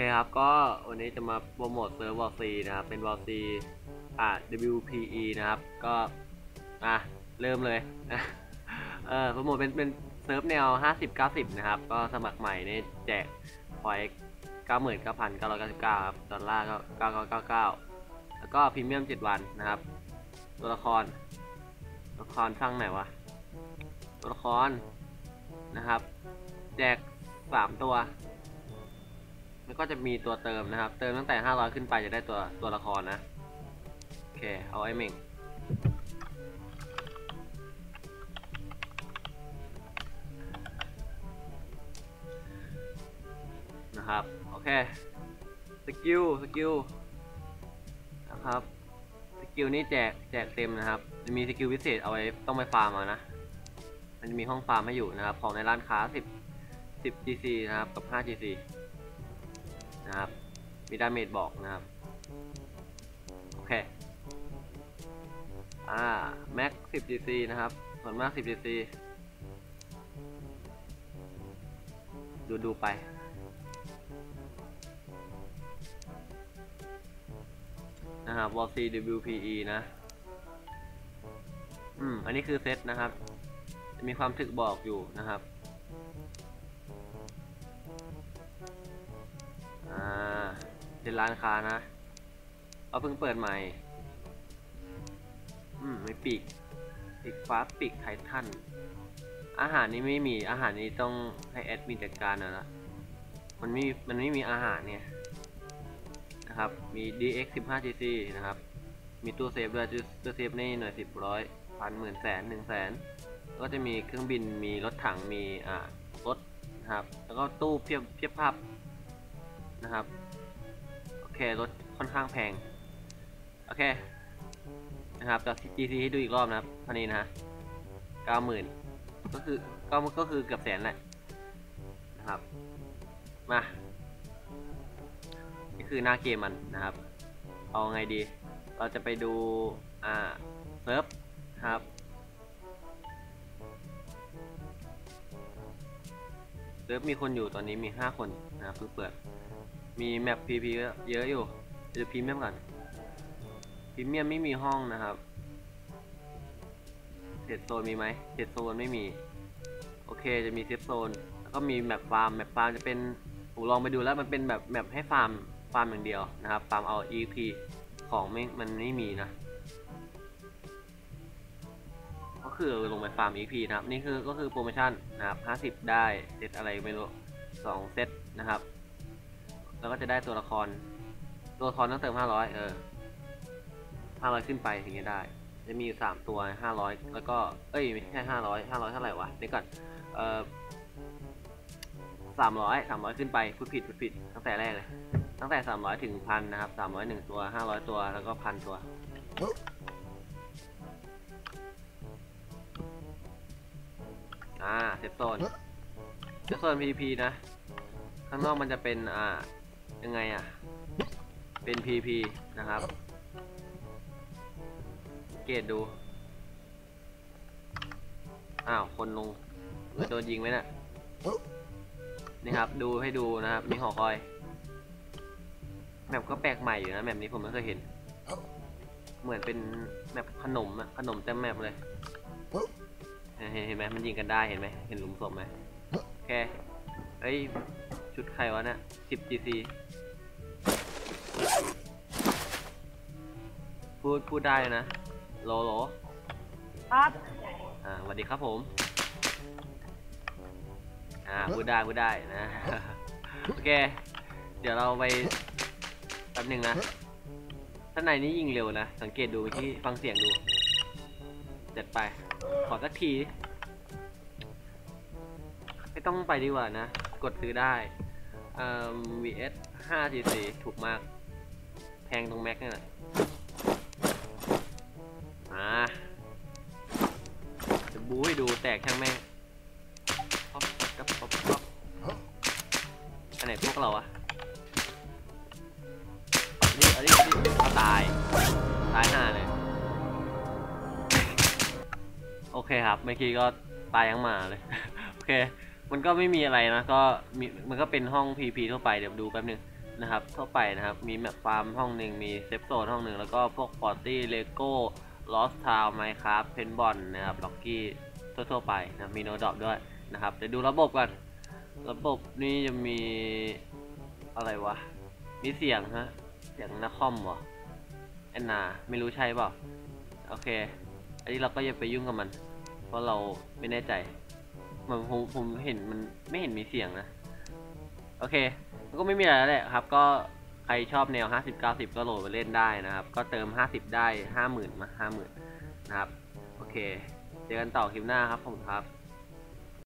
เคครับ ก็วันนี้จะมาโปรโมทเซิร์ฟวอลซีนะครับ เป็นวอลซีอ่า WPE นะครับ ก็ อะ เริ่มเลย เออโปรโมทเป็นเป็นเซิร์ฟแนว 50 90 นะครับ ก็สมัครใหม่เนี่ยแจกพอยต์99,999ครับ ดอลลาร์ก็9999 แล้วก็พรีเมียม 7 วันนะครับ ตัวละคร ตัวละครสร้างไหนวะ ตัวละครนะครับ แจก 3 ตัว แล้วก็จะมีตัวเติมนะครับ เติมตั้งแต่ 500 ขึ้นไปจะได้ตัวตัวละครนะ โอเค เอาไอ้เม่งนะครับ โอเค สกิล สกิล นะครับ สกิลนี้แจก แจกเต็มนะครับ จะมีสกิลพิเศษเอาไว้ต้องไปฟาร์มเอานะ มันจะมีห้องฟาร์มให้อยู่นะครับ ของในร้านค้า 10 10 GC นะครับ กับ 5 GC มีดาเมจบอกนะครับ โอเค อ่า แม็ก 10 GC นะครับ ส่วนมาก 10 GC ดูดูไป นะครับวอลซี WPE นะ อืม อันนี้คือเซตนะครับจะมีความถึกบอกอยู่นะครับอ่า เป็นร้านค้านะ เอาเพิ่งเปิดใหม่ อืมไม่ปีกปีกฟ้าปีกไททัน อาหารนี้ไม่มี อาหารนี้ต้องให้แอดมินจัดการนะละมันไม่มันไม่มีอาหารเนี่ยนะครับ มี DX 15 GC นะครับ มีตู้เซฟด้วยตู้เซฟนี่หน่วยสิบร้อยพันหมื่นแสนหนึ่งแสนก็จะมีเครื่องบิน มีรถถัง มีอ่ารถนะครับ แล้วก็ตู้เพียบเพียบภาพนะครับ เครถค่อนข้างแพง โอเค นะครับจาก GC ให้ดูอีกรอบนะครับเท่านี้นะฮะเก้าหมื่นก็คือก็ก็คือเกือบแสนแหละนะครับ มานี่คือหน้าเกมมันนะครับ เอาไงดี เราจะไปดูอ่าเซิร์ฟครับเซิร์ฟมีคนอยู่ตอนนี้มี 5 คนนะครับเพิ่งเปิด มีแมป PP ก็เยอะอยู่เดี๋ยวพีเมียมก่อนพีเมียมไม่มีห้องนะครับเซตโซนมีไหมเซตโซนไม่มี โอเคจะมีเซฟโซน แล้วก็มีแมปฟาร์ม แมปฟาร์มจะเป็นผมลองไปดูแล้วมันเป็นแบบแมปให้ฟาร์ม ฟาร์มอย่างเดียวนะครับ ฟาร์มเอา EP ของไม่มันไม่มีนะ ก็คือลงไปฟาร์ม EP นะครับ นี่คือก็คือโปรโมชั่นนะครับ 50 ได้เซตอะไรไม่รู้ 2 เซตนะครับ แล้วก็จะได้ตัวละคร ตัวละครต้องเติม500เออ500ขึ้นไปถึงจะได้ จะมีอยู่3ตัว500แล้วก็ เอ้ยไม่ใช่500 500เท่าไหร่วะเดี๋ยวก่อนเออ300 300ขึ้นไปพูดผิดพูดผิดตั้งแต่แรกเลย ตั้งแต่300ถึงพันนะครับ300 1ตัว500ตัวแล้วก็พันตัวอ่าเซฟโซนเซฟโซน PP นะ ข้างนอกมันจะเป็นอ่า ยังไงอะ เป็น PP นะครับ เกตดู อ้าว คนลงโดนยิงไหมน่ะ นี่ครับ ดูให้ดูนะครับ มีหอคอย แมปก็แปลกใหม่อยู่นะ แมปนี้ผมไม่เคยเห็น เหมือนเป็นแมปขนมอะขนมเต็มแมปเลย เห็นเห็นไหมมันยิงกันได้เห็นไหม เห็นหลุมศพไหมโอเคเอ้ย ชุดใครวะเนี่ย10 GC พูดพูดได้นะโลโลครับอ่าสวัสดีครับผม อ่าพูดได้พูดได้นะ โอเค เดี๋ยวเราไปแป๊บหนึ่งนะท่านในนี่ยิงเร็วนะ สังเกตดูเมื่อกี้ฟังเสียงดู จัดไป ขอสักที ไม่ต้องไปดีกว่านะ กดซื้อได้เอ่อ VS 5 GC ถูกมาก แพงตรงแม็กนี่แหละ บูให้ดูแตกช่างแม่ป๊อปป๊อปป๊อปป๊อปอันไหนพวกเราอะนนี้อันนี้อันนี้เอาตาย ตายห่าเลย โอเคครับ เมื่อกี้ก็ตายยังหมาเลย โอเค มันก็ไม่มีอะไรนะ ก็มีมันก็เป็นห้อง PP ทั่วไป เดี๋ยวดูแป๊บนึงนะครับ ทั่วไปนะครับ มีแมปฟาร์มห้องหนึ่งมีเซฟโซนห้องหนึ่งแล้วก็พวกปอร์ตี้เลโก้ ลอสทาวไมค์ครับเพนบอลนะครับล็อกกี้ทั่วๆไปนะมีโนดอปด้วยนะครับเดี๋ยวดูระบบก่อนระบบนี่จะมีอะไรวะ มีเสียงฮะ เสียงนักคอมเหรอแอนนา ไม่รู้ใช่เปล่า โอเค อันนี้เราก็อย่าไปยุ่งกับมัน เพราะเราไม่แน่ใจมือนผมผมเห็นมันไม่เห็นมีเสียงนะ โอเค ก็ไม่มีอะไรแล้วแหละครับ ก็ ใครชอบแนว 50 90 ก็โหลดไปเล่นได้นะครับ ก็เติม 50 ได้ 50,000 มา 50,000 นะครับ โอเค เจอกันต่อคลิปหน้าครับผมครับ